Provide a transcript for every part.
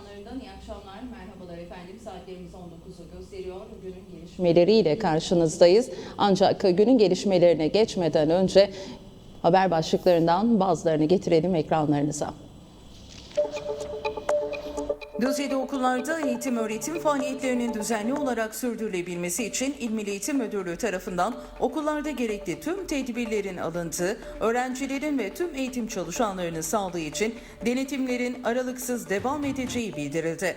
ekranlarından iyi akşamlar, merhabalar efendim. Saatlerimiz 19'u gösteriyor. Günün gelişmeleriyle karşınızdayız. Ancak günün gelişmelerine geçmeden önce haber başlıklarından bazılarını getirelim ekranlarınıza. Düzce'de okullarda eğitim öğretim faaliyetlerinin düzenli olarak sürdürülebilmesi için İl Milli Eğitim Müdürlüğü tarafından okullarda gerekli tüm tedbirlerin alındığı, öğrencilerin ve tüm eğitim çalışanlarının sağlığı için denetimlerin aralıksız devam edeceği bildirildi.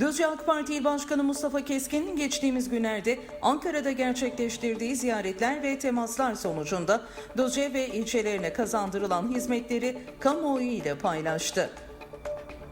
Düzce AK Parti İl Başkanı Mustafa Keskin geçtiğimiz günlerde Ankara'da gerçekleştirdiği ziyaretler ve temaslar sonucunda Düzce ve ilçelerine kazandırılan hizmetleri kamuoyu ile paylaştı.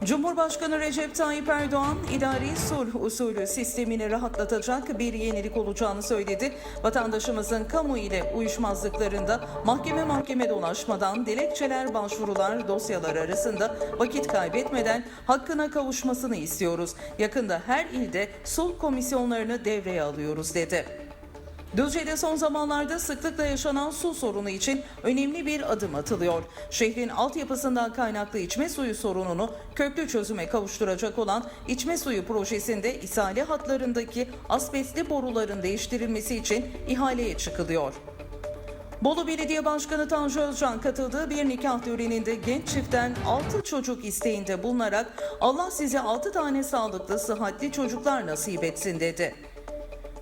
Cumhurbaşkanı Recep Tayyip Erdoğan idari sulh usulü sistemini rahatlatacak bir yenilik olacağını söyledi. Vatandaşımızın kamu ile uyuşmazlıklarında mahkeme mahkeme dolaşmadan dilekçeler, başvurular, dosyalar arasında vakit kaybetmeden hakkına kavuşmasını istiyoruz. Yakında her ilde sulh komisyonlarını devreye alıyoruz dedi. Düzce'de son zamanlarda sıklıkla yaşanan su sorunu için önemli bir adım atılıyor. Şehrin altyapısından kaynaklı içme suyu sorununu köklü çözüme kavuşturacak olan içme suyu projesinde ishale hatlarındaki asbestli boruların değiştirilmesi için ihaleye çıkılıyor. Bolu Belediye Başkanı Tanju Özcan katıldığı bir nikah töreninde genç çiftten 6 çocuk isteğinde bulunarak Allah size 6 tane sağlıklı, sıhhatli çocuklar nasip etsin dedi.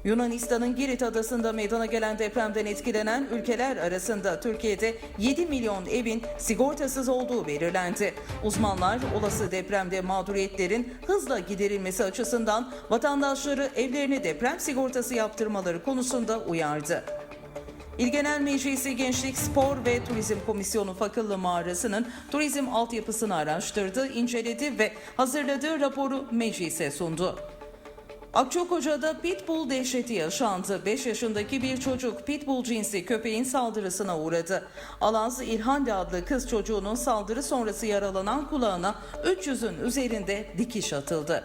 Yunanistan'ın Girit adasında meydana gelen depremden etkilenen ülkeler arasında Türkiye'de 7 milyon evin sigortasız olduğu belirlendi. Uzmanlar olası depremde mağduriyetlerin hızla giderilmesi açısından vatandaşları evlerine deprem sigortası yaptırmaları konusunda uyardı. İl Genel Meclisi Gençlik, Spor ve Turizm Komisyonu Fakıllı Mağarası'nın turizm altyapısını araştırdı, inceledi ve hazırladığı raporu meclise sundu. Akçakoca'da pitbull dehşeti yaşandı. 5 yaşındaki bir çocuk pitbull cinsi köpeğin saldırısına uğradı. Alaz İlhande adlı kız çocuğunun saldırı sonrası yaralanan kulağına 300'ün üzerinde dikiş atıldı.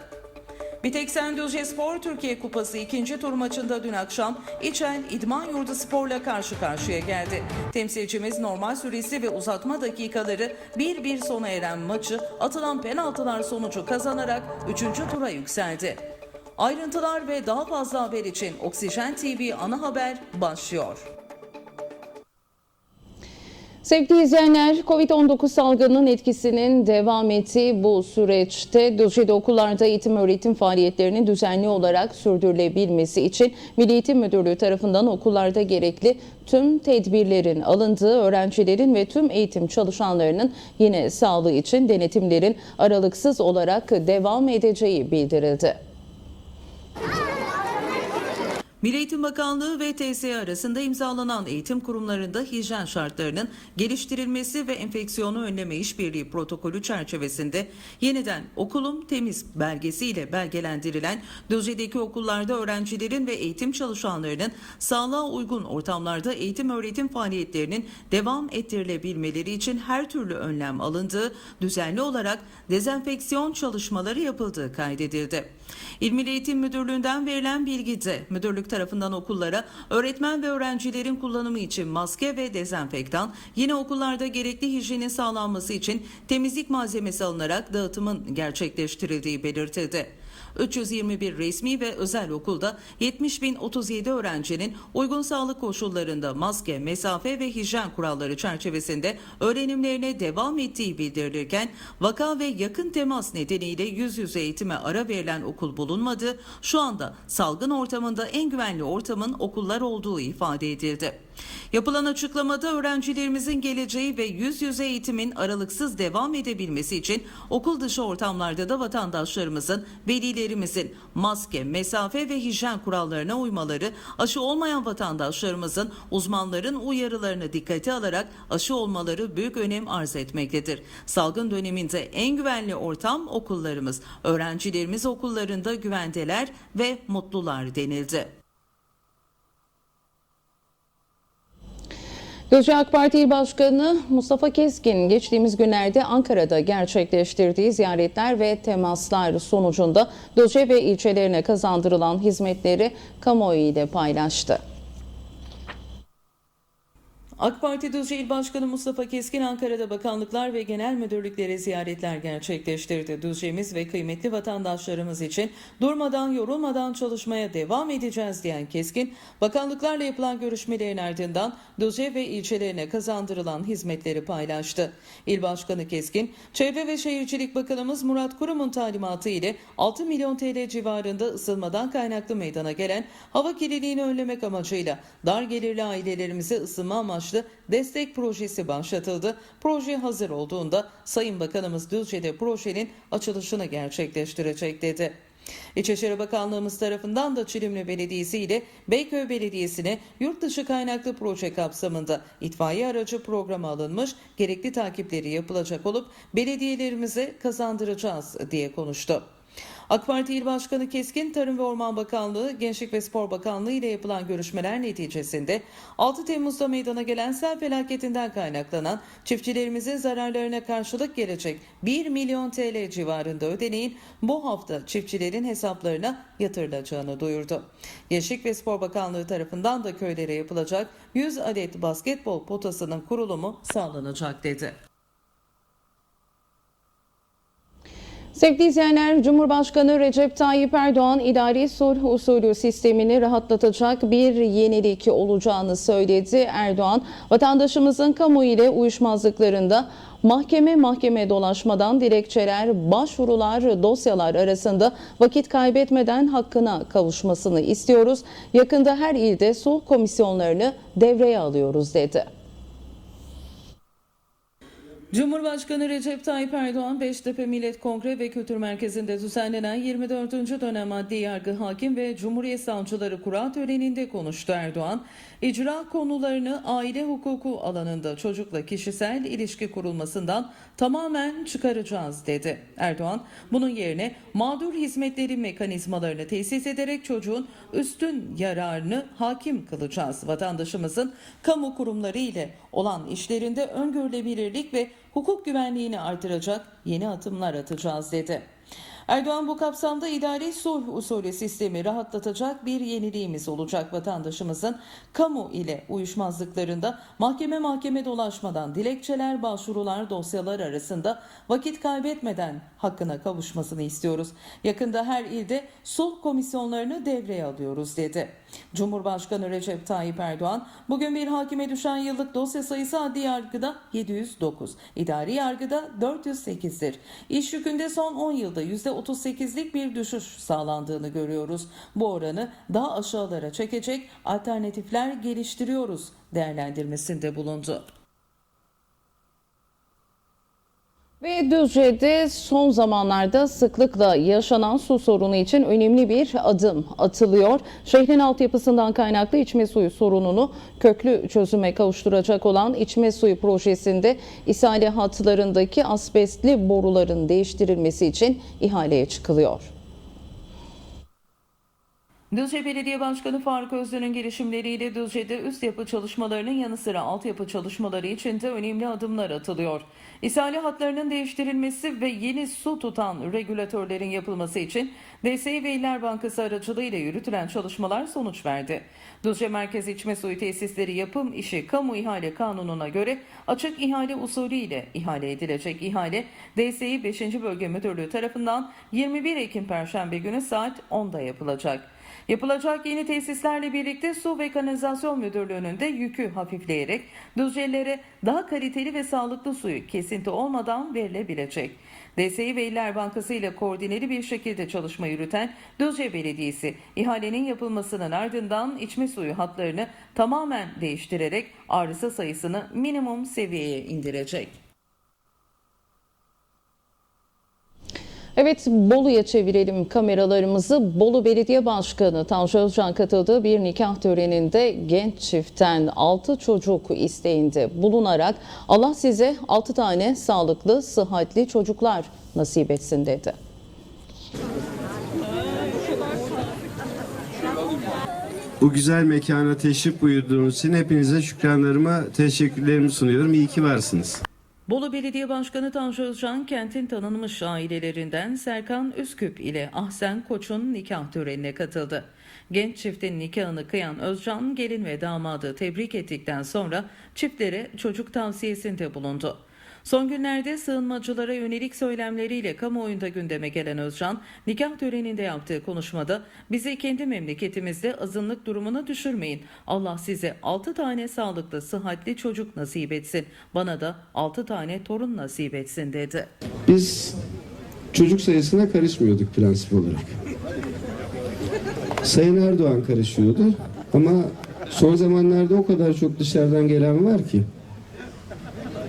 Biteksen Düzce Spor Türkiye Kupası ikinci tur maçında dün akşam İçel İdman Yurdu Spor'la karşı karşıya geldi. Temsilcimiz normal süresi ve uzatma dakikaları 1-1 sona eren maçı atılan penaltılar sonucu kazanarak 3. tura yükseldi. Ayrıntılar ve daha fazla haber için Oksijen TV ana haber başlıyor. Sevgili izleyenler, Covid-19 salgının etkisinin devam ettiği bu süreçte Düzce'de okullarda eğitim öğretim faaliyetlerinin düzenli olarak sürdürülebilmesi için Milli Eğitim Müdürlüğü tarafından okullarda gerekli tüm tedbirlerin alındığı, öğrencilerin ve tüm eğitim çalışanlarının yine sağlığı için denetimlerin aralıksız olarak devam edeceği bildirildi. Milli Eğitim Bakanlığı ve TSE arasında imzalanan eğitim kurumlarında hijyen şartlarının geliştirilmesi ve enfeksiyonu önleme işbirliği protokolü çerçevesinde yeniden okulum temiz belgesiyle belgelendirilen Düzce'deki okullarda öğrencilerin ve eğitim çalışanlarının sağlığa uygun ortamlarda eğitim öğretim faaliyetlerinin devam ettirilebilmeleri için her türlü önlem alındığı, düzenli olarak dezenfeksiyon çalışmaları yapıldığı kaydedildi. İl Milli Eğitim Müdürlüğü'nden verilen bilgide müdürlük tarafından okullara öğretmen ve öğrencilerin kullanımı için maske ve dezenfektan, yine okullarda gerekli hijyenin sağlanması için temizlik malzemesi alınarak dağıtımın gerçekleştirildiği belirtildi. 321 resmi ve özel okulda 70.037 öğrencinin uygun sağlık koşullarında maske, mesafe ve hijyen kuralları çerçevesinde öğrenimlerine devam ettiği bildirilirken vaka ve yakın temas nedeniyle yüz yüze eğitime ara verilen okul bulunmadı. Şu anda salgın ortamında en güvenli ortamın okullar olduğu ifade edildi. Yapılan açıklamada öğrencilerimizin geleceği ve yüz yüze eğitimin aralıksız devam edebilmesi için okul dışı ortamlarda da vatandaşlarımızın, velilerimizin maske, mesafe ve hijyen kurallarına uymaları, aşı olmayan vatandaşlarımızın uzmanların uyarılarını dikkate alarak aşı olmaları büyük önem arz etmektedir. Salgın döneminde en güvenli ortam okullarımız, öğrencilerimiz okullarında güvendeler ve mutlular denildi. Düzce AK Parti İl Başkanı Mustafa Keskin geçtiğimiz günlerde Ankara'da gerçekleştirdiği ziyaretler ve temaslar sonucunda Düzce ve ilçelerine kazandırılan hizmetleri kamuoyu ile paylaştı. AK Parti Düzce İl Başkanı Mustafa Keskin Ankara'da bakanlıklar ve genel müdürlüklere ziyaretler gerçekleştirdi. Düzce'miz ve kıymetli vatandaşlarımız için durmadan yorulmadan çalışmaya devam edeceğiz diyen Keskin, bakanlıklarla yapılan görüşmelerin ardından Düzce ve ilçelerine kazandırılan hizmetleri paylaştı. İl Başkanı Keskin, Çevre ve Şehircilik Bakanımız Murat Kurum'un talimatı ile 6 milyon TL civarında ısınmadan kaynaklı meydana gelen hava kirliliğini önlemek amacıyla dar gelirli ailelerimize ısınma amaçlı destek projesi başlatıldı. Proje hazır olduğunda Sayın Bakanımız Düzce'de projenin açılışını gerçekleştirecek dedi. İçişleri Bakanlığımız tarafından da Çilimli Belediyesi ile Beyköy Belediyesi'ne yurt dışı kaynaklı proje kapsamında itfaiye aracı programı alınmış, gerekli takipleri yapılacak olup belediyelerimize kazandıracağız diye konuştu. AK Parti İl Başkanı Keskin, Tarım ve Orman Bakanlığı, Gençlik ve Spor Bakanlığı ile yapılan görüşmeler neticesinde 6 Temmuz'da meydana gelen sel felaketinden kaynaklanan çiftçilerimizin zararlarına karşılık gelecek 1 milyon TL civarında ödeneğin bu hafta çiftçilerin hesaplarına yatırılacağını duyurdu. Gençlik ve Spor Bakanlığı tarafından da köylere yapılacak 100 adet basketbol potasının kurulumu sağlanacak dedi. Sevgili izleyenler, Cumhurbaşkanı Recep Tayyip Erdoğan idari sulh usulü sistemini rahatlatacak bir yenilik olacağını söyledi. Erdoğan, vatandaşımızın kamu ile uyuşmazlıklarında mahkeme mahkeme dolaşmadan dilekçeler, başvurular, dosyalar arasında vakit kaybetmeden hakkına kavuşmasını istiyoruz. Yakında her ilde sulh komisyonlarını devreye alıyoruz dedi. Cumhurbaşkanı Recep Tayyip Erdoğan, Beştepe Millet Kongre ve Kültür Merkezi'nde düzenlenen 24. dönem adli yargı hakim ve Cumhuriyet Savcıları Kura töreninde konuştu Erdoğan. İcra konularını aile hukuku alanında çocukla kişisel ilişki kurulmasından tamamen çıkaracağız dedi. Erdoğan, bunun yerine mağdur hizmetleri mekanizmalarını tesis ederek çocuğun üstün yararını hakim kılacağız. Vatandaşımızın kamu kurumları ile olan işlerinde öngörülebilirlik ve hukuk güvenliğini artıracak yeni adımlar atacağız dedi. Erdoğan bu kapsamda idari sulh usulü sistemi rahatlatacak bir yeniliğimiz olacak vatandaşımızın kamu ile uyuşmazlıklarında mahkeme mahkeme dolaşmadan dilekçeler, başvurular, dosyalar arasında vakit kaybetmeden hakkına kavuşmasını istiyoruz. Yakında her ilde sulh komisyonlarını devreye alıyoruz dedi. Cumhurbaşkanı Recep Tayyip Erdoğan bugün bir hakime düşen yıllık dosya sayısı adli yargıda 709, idari yargıda 408'dir. İş yükünde son 10 yılda %38'lik bir düşüş sağlandığını görüyoruz. Bu oranı daha aşağılara çekecek alternatifler geliştiriyoruz değerlendirmesinde bulundu. Ve Düzce'de son zamanlarda sıklıkla yaşanan su sorunu için önemli bir adım atılıyor. Şehrin altyapısından kaynaklı içme suyu sorununu köklü çözüme kavuşturacak olan içme suyu projesinde ishale hatlarındaki asbestli boruların değiştirilmesi için ihaleye çıkılıyor. Düzce Belediye Başkanı Faruk Özden'in girişimleriyle Düzce'de üst yapı çalışmalarının yanı sıra altyapı çalışmaları için de önemli adımlar atılıyor. İshale hatlarının değiştirilmesi ve yeni su tutan regülatörlerin yapılması için DSİ ve İller Bankası aracılığıyla yürütülen çalışmalar sonuç verdi. Düzce Merkez İçme Suyu Tesisleri Yapım İşi Kamu İhale Kanunu'na göre açık ihale usulü ile ihale edilecek ihale DSİ 5. Bölge Müdürlüğü tarafından 21 Ekim Perşembe günü saat 10'da yapılacak. Yapılacak yeni tesislerle birlikte Su ve Kanalizasyon Müdürlüğü'nün de yükü hafifleyerek Düzcelilere daha kaliteli ve sağlıklı suyu kesinti olmadan verilebilecek. DSİ ve İller Bankası ile koordineli bir şekilde çalışma yürüten Düzce Belediyesi ihalenin yapılmasının ardından içme suyu hatlarını tamamen değiştirerek arıza sayısını minimum seviyeye indirecek. Evet Bolu'ya çevirelim kameralarımızı. Bolu Belediye Başkanı Tanju Özcan katıldığı bir nikah töreninde genç çiftten 6 çocuk isteğinde bulunarak Allah size 6 tane sağlıklı, sıhhatli çocuklar nasip etsin dedi. Bu güzel mekana teşrif buyurduğunuz için hepinize şükranlarıma, teşekkürlerimi sunuyorum. İyi ki varsınız. Bolu Belediye Başkanı Tanju Özcan kentin tanınmış ailelerinden Serkan Üsküp ile Ahsen Koç'un nikah törenine katıldı. Genç çiftin nikahını kıyan Özcan gelin ve damadı tebrik ettikten sonra çiftlere çocuk tavsiyesinde bulundu. Son günlerde sığınmacılara yönelik söylemleriyle kamuoyunda gündeme gelen Özcan, nikah töreninde yaptığı konuşmada bizi kendi memleketimizde azınlık durumuna düşürmeyin. Allah size 6 tane sağlıklı, sıhhatli çocuk nasip etsin. Bana da 6 tane torun nasip etsin dedi. Biz çocuk sayısına karışmıyorduk prensip olarak. Sayın Erdoğan karışıyordu ama son zamanlarda o kadar çok dışarıdan gelen var ki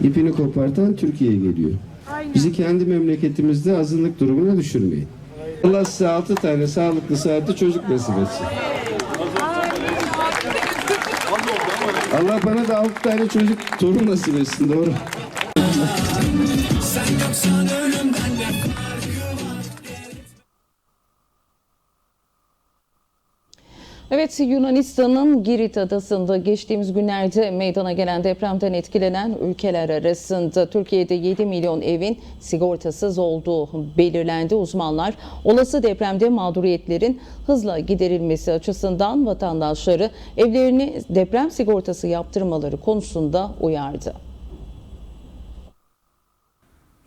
ipini kopartan Türkiye'ye geliyor. Bizi kendi memleketimizde azınlık durumuna düşürmeyin. Allah size altı tane sağlıklı sıhhatli çocuk nasip etsin. Allah bana da altı tane çocuk torun nasip etsin doğru. Evet Yunanistan'ın Girit adasında geçtiğimiz günlerde meydana gelen depremden etkilenen ülkeler arasında Türkiye'de 7 milyon evin sigortasız olduğu belirlendi. Uzmanlar olası depremde mağduriyetlerin hızla giderilmesi açısından vatandaşları evlerini deprem sigortası yaptırmaları konusunda uyardı.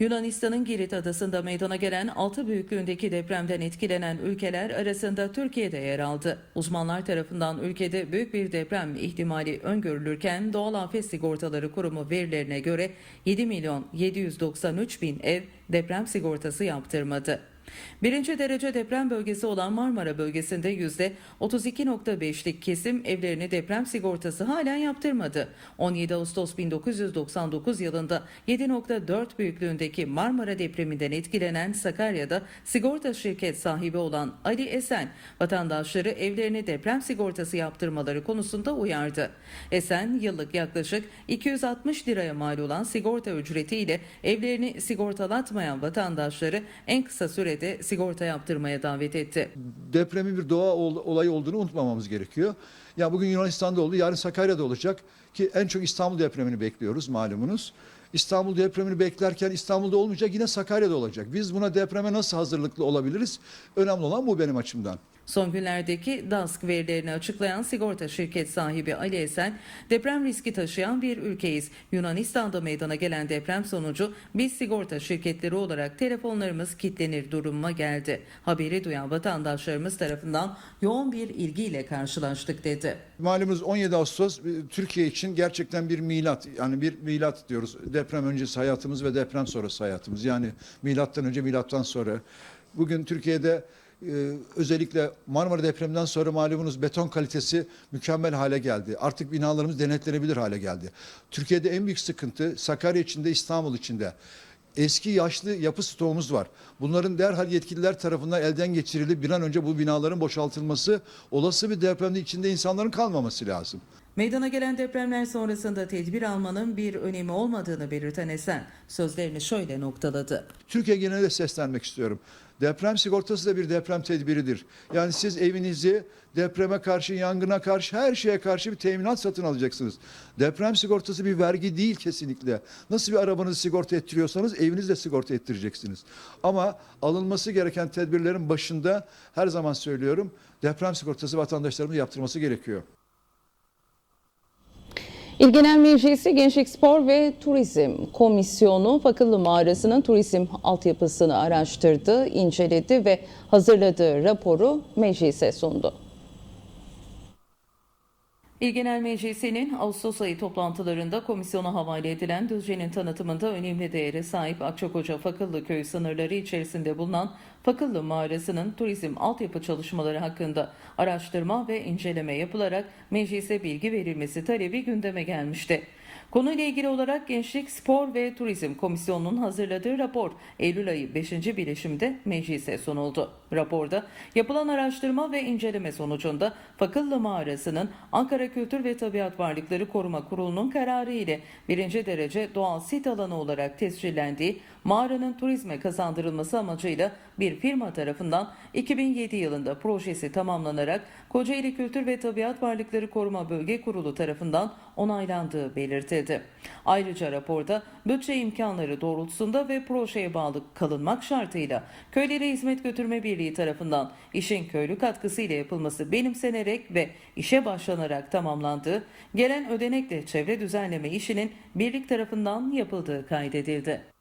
Yunanistan'ın Girit adasında meydana gelen 6 büyüklüğündeki depremden etkilenen ülkeler arasında Türkiye'de yer aldı. Uzmanlar tarafından ülkede büyük bir deprem ihtimali öngörülürken Doğal Afet Sigortaları Kurumu verilerine göre 7 milyon 793 bin ev deprem sigortası yaptırmadı. Birinci derece deprem bölgesi olan Marmara bölgesinde %32.5'lik kesim evlerini deprem sigortası halen yaptırmadı. 17 Ağustos 1999 yılında 7.4 büyüklüğündeki Marmara depreminden etkilenen Sakarya'da sigorta şirket sahibi olan Ali Esen vatandaşları evlerini deprem sigortası yaptırmaları konusunda uyardı. Esen yıllık yaklaşık 260 liraya mal olan sigorta ücretiyle evlerini sigortalatmayan vatandaşları en kısa sürede sigorta yaptırmaya davet etti. depremin bir doğa ol- olayı olduğunu unutmamamız gerekiyor. Ya bugün Yunanistan'da oldu, yarın Sakarya'da olacak ki en çok İstanbul depremini bekliyoruz malumunuz. İstanbul depremini beklerken İstanbul'da olmayacak yine Sakarya'da olacak. Biz buna depreme nasıl hazırlıklı olabiliriz? Önemli olan bu benim açımdan. Son günlerdeki DASK verilerini açıklayan sigorta şirket sahibi Ali Esen, deprem riski taşıyan bir ülkeyiz. Yunanistan'da meydana gelen deprem sonucu biz sigorta şirketleri olarak telefonlarımız kilitlenir durumuma geldi. Haberi duyan vatandaşlarımız tarafından yoğun bir ilgiyle karşılaştık dedi. Malumunuz 17 Ağustos e, Türkiye için gerçekten bir milat. Yani bir milat diyoruz. Deprem öncesi hayatımız ve deprem sonrası hayatımız. Yani milattan önce milattan sonra. Bugün Türkiye'de e, özellikle Marmara depreminden sonra malumunuz beton kalitesi mükemmel hale geldi. Artık binalarımız denetlenebilir hale geldi. Türkiye'de en büyük sıkıntı Sakarya içinde, İstanbul içinde. Eski yaşlı yapı stoğumuz var. Bunların derhal yetkililer tarafından elden geçirilip bir an önce bu binaların boşaltılması, olası bir depremde içinde insanların kalmaması lazım. Meydana gelen depremler sonrasında tedbir almanın bir önemi olmadığını belirten Esen, sözlerini şöyle noktaladı. Türkiye geneline seslenmek istiyorum. Deprem sigortası da bir deprem tedbiridir. Yani siz evinizi depreme karşı, yangına karşı, her şeye karşı bir teminat satın alacaksınız. Deprem sigortası bir vergi değil kesinlikle. Nasıl bir arabanızı sigorta ettiriyorsanız evinizi de sigorta ettireceksiniz. Ama alınması gereken tedbirlerin başında her zaman söylüyorum deprem sigortası vatandaşlarımız yaptırması gerekiyor. İl Genel Meclisi Gençlik Spor ve Turizm Komisyonu Fakıllı Mağarası'nın turizm altyapısını araştırdı, inceledi ve hazırladığı raporu meclise sundu. İl Genel Meclisi'nin Ağustos ayı toplantılarında komisyona havale edilen Düzce'nin tanıtımında önemli değere sahip Akçakoca Fakıllı Köyü sınırları içerisinde bulunan Fakıllı Mağarası'nın turizm altyapı çalışmaları hakkında araştırma ve inceleme yapılarak meclise bilgi verilmesi talebi gündeme gelmişti. Konuyla ilgili olarak Gençlik, Spor ve Turizm Komisyonu'nun hazırladığı rapor Eylül ayı 5. bileşimde meclise sunuldu. Raporda yapılan araştırma ve inceleme sonucunda Fakıllı Mağarası'nın Ankara Kültür ve Tabiat Varlıkları Koruma Kurulu'nun kararı ile birinci derece doğal sit alanı olarak tescillendiği mağaranın turizme kazandırılması amacıyla bir firma tarafından 2007 yılında projesi tamamlanarak Kocaeli Kültür ve Tabiat Varlıkları Koruma Bölge Kurulu tarafından onaylandığı belirtildi. Ayrıca raporda bütçe imkanları doğrultusunda ve projeye bağlı kalınmak şartıyla Köylere Hizmet Götürme Birliği tarafından işin köylü katkısıyla yapılması benimsenerek ve işe başlanarak tamamlandığı, gelen ödenekle çevre düzenleme işinin birlik tarafından yapıldığı kaydedildi.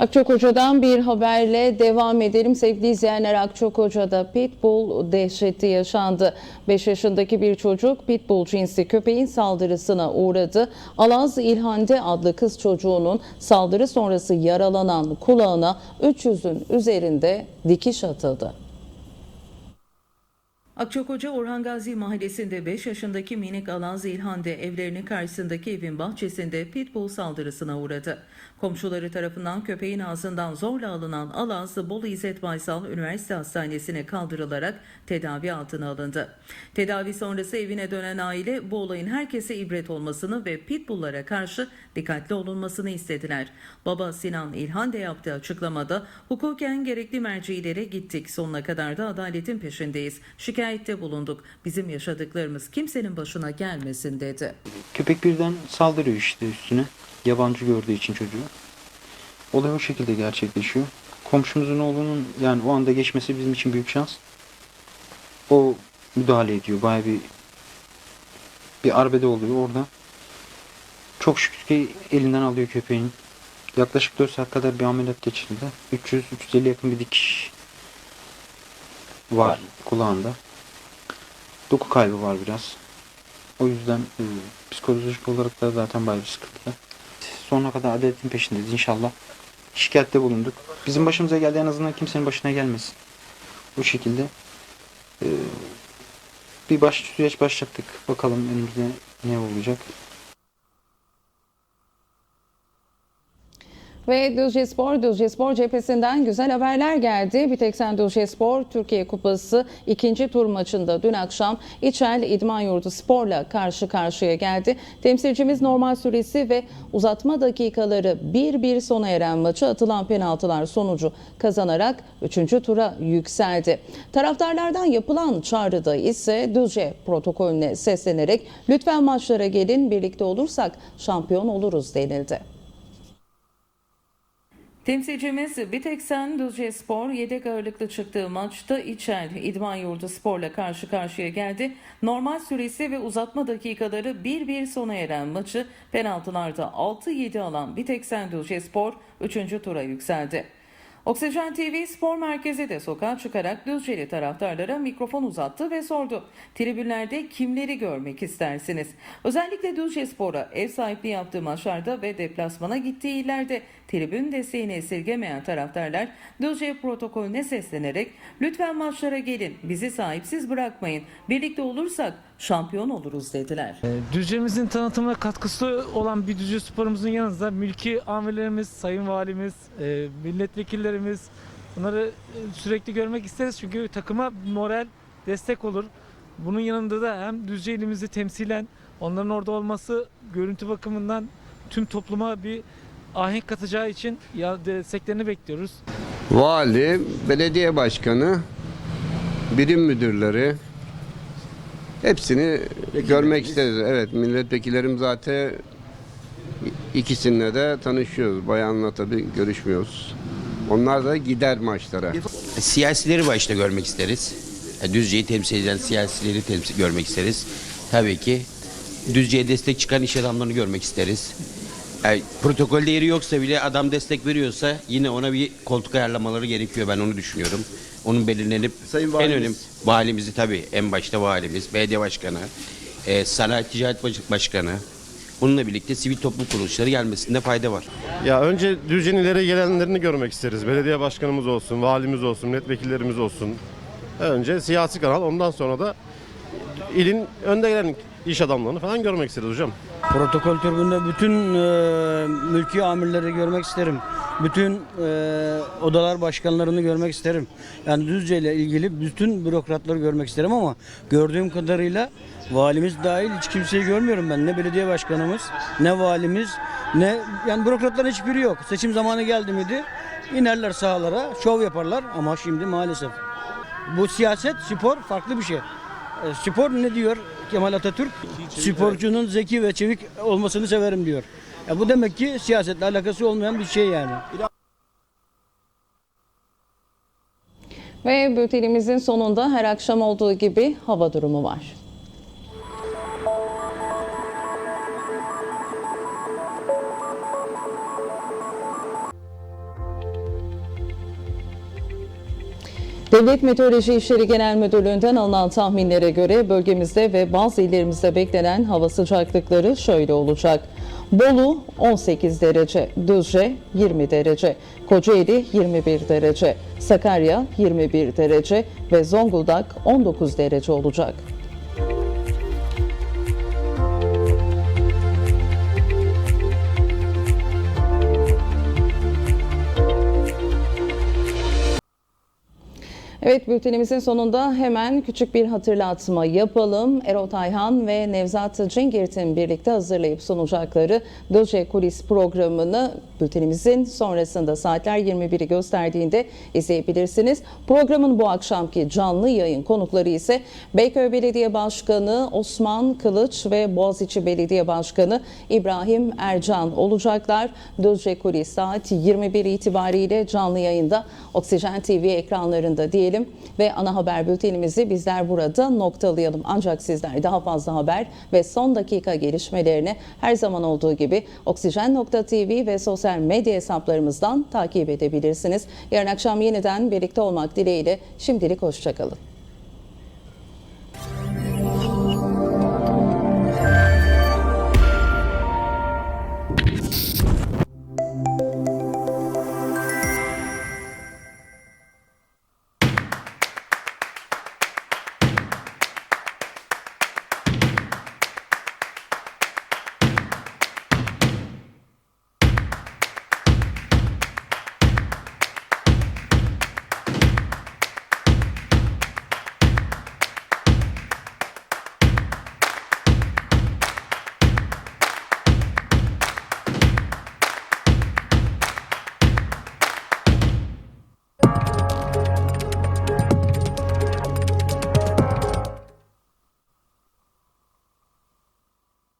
Akçakoca'dan bir haberle devam edelim. Sevgili izleyenler Akçakoca'da pitbull dehşeti yaşandı. 5 yaşındaki bir çocuk pitbull cinsi köpeğin saldırısına uğradı. Alaz İlhande adlı kız çocuğunun saldırı sonrası yaralanan kulağına 300'ün üzerinde dikiş atıldı. Akçakoca Orhan Gazi mahallesinde 5 yaşındaki minik Alaz İlhande evlerinin karşısındaki evin bahçesinde pitbull saldırısına uğradı. Komşuları tarafından köpeğin ağzından zorla alınan Alaz Bolu İzzet Baysal Üniversite Hastanesi'ne kaldırılarak tedavi altına alındı. Tedavi sonrası evine dönen aile bu olayın herkese ibret olmasını ve pitbulllara karşı dikkatli olunmasını istediler. Baba Sinan İlhan de yaptığı açıklamada hukuken gerekli mercilere gittik. Sonuna kadar da adaletin peşindeyiz. Şikayette bulunduk. Bizim yaşadıklarımız kimsenin başına gelmesin dedi. Köpek birden saldırıyor işte üstüne. Yabancı gördüğü için çocuğu. Olay o şekilde gerçekleşiyor. Komşumuzun oğlunun yani o anda geçmesi bizim için büyük şans. O müdahale ediyor. Baya bir bir arbede oluyor orada. Çok şükür ki elinden alıyor köpeğin. Yaklaşık 4 saat kadar bir ameliyat geçirildi. 300-350 yakın bir dikiş var kulağında. Doku kaybı var biraz. O yüzden e, psikolojik olarak da zaten bayağı bir sıkıntı. Sonuna kadar adaletin peşindeyiz inşallah. Şikayette bulunduk. Bizim başımıza geldi en azından kimsenin başına gelmesin. Bu şekilde e, bir baş süreç başlattık. Bakalım önümüzde ne olacak. Ve Düzce Spor, Düzce Spor cephesinden güzel haberler geldi. Biteksen Düzce Spor Türkiye Kupası ikinci tur maçında dün akşam İçel İdman Yurdu Spor'la karşı karşıya geldi. Temsilcimiz normal süresi ve uzatma dakikaları 1-1 sona eren maçı atılan penaltılar sonucu kazanarak 3. tura yükseldi. Taraftarlardan yapılan çağrıda ise Düzce protokolüne seslenerek lütfen maçlara gelin birlikte olursak şampiyon oluruz denildi. Temsilcimiz Biteksen Düzce Spor yedek ağırlıklı çıktığı maçta İçel İdman Yurdu Spor'la karşı karşıya geldi. Normal süresi ve uzatma dakikaları 1-1 sona eren maçı penaltılarda 6-7 alan Biteksen Düzce Spor 3. tura yükseldi. Oksijen TV Spor Merkezi de sokağa çıkarak Düzceli taraftarlara mikrofon uzattı ve sordu. Tribünlerde kimleri görmek istersiniz? Özellikle Düzce Spor'a ev sahipliği yaptığı maçlarda ve deplasmana gittiği illerde tribün desteğini esirgemeyen taraftarlar Düzce protokolüne seslenerek lütfen maçlara gelin bizi sahipsiz bırakmayın birlikte olursak şampiyon oluruz dediler. Düzce'mizin tanıtımına katkısı olan bir Düzce sporumuzun yanında mülki amirlerimiz, sayın valimiz, e, milletvekillerimiz bunları e, sürekli görmek isteriz çünkü takıma moral, destek olur. Bunun yanında da hem Düzce ilimizi temsilen onların orada olması görüntü bakımından tüm topluma bir ahenk katacağı için ya desteklerini bekliyoruz. Vali, belediye başkanı, birim müdürleri hepsini görmek isteriz. Evet, milletvekillerim zaten ikisinde de tanışıyoruz. Bayanla tabii görüşmüyoruz. Onlar da gider maçlara. Siyasileri başta görmek isteriz. Yani Düzce'yi temsil eden siyasileri temsil görmek isteriz. Tabii ki Düzce'ye destek çıkan iş adamlarını görmek isteriz. Yani protokolde yeri yoksa bile adam destek veriyorsa yine ona bir koltuk ayarlamaları gerekiyor. Ben onu düşünüyorum. Onun belirlenip Sayın en Valimiz. önemli valimizi tabii en başta valimiz, belediye başkanı, e, sanayi ticaret Baş- başkanı. Bununla birlikte sivil toplum kuruluşları gelmesinde fayda var. Ya önce Düzce'nin ileri gelenlerini görmek isteriz. Belediye başkanımız olsun, valimiz olsun, milletvekillerimiz olsun. Önce siyasi kanal ondan sonra da ilin önde gelen iş adamlarını falan görmek isteriz hocam. Protokol tribünde bütün e, mülki amirleri görmek isterim. Bütün e, odalar başkanlarını görmek isterim. Yani Düzce ile ilgili bütün bürokratları görmek isterim ama gördüğüm kadarıyla valimiz dahil hiç kimseyi görmüyorum ben. Ne belediye başkanımız, ne valimiz, ne yani bürokratların hiçbiri yok. Seçim zamanı geldi miydi? İnerler sahalara, şov yaparlar ama şimdi maalesef. Bu siyaset, spor farklı bir şey. E, spor ne diyor? Kemal Atatürk sporcunun zeki ve çevik olmasını severim diyor. Ya bu demek ki siyasetle alakası olmayan bir şey yani. Ve bültenimizin sonunda her akşam olduğu gibi hava durumu var. Devlet Meteoroloji İşleri Genel Müdürlüğü'nden alınan tahminlere göre bölgemizde ve bazı illerimizde beklenen hava sıcaklıkları şöyle olacak. Bolu 18 derece, Düzce 20 derece, Kocaeli 21 derece, Sakarya 21 derece ve Zonguldak 19 derece olacak. Evet bültenimizin sonunda hemen küçük bir hatırlatma yapalım. Erol Tayhan ve Nevzat Cingirt'in birlikte hazırlayıp sunacakları Doce Kulis programını bültenimizin sonrasında saatler 21'i gösterdiğinde izleyebilirsiniz. Programın bu akşamki canlı yayın konukları ise Beyköy Belediye Başkanı Osman Kılıç ve Boğaziçi Belediye Başkanı İbrahim Ercan olacaklar. Doce Kulis saat 21 itibariyle canlı yayında Oksijen TV ekranlarında diyelim ve ana haber bültenimizi bizler burada noktalayalım. Ancak sizler daha fazla haber ve son dakika gelişmelerini her zaman olduğu gibi Oksijen.tv ve sosyal medya hesaplarımızdan takip edebilirsiniz. Yarın akşam yeniden birlikte olmak dileğiyle şimdilik hoşçakalın.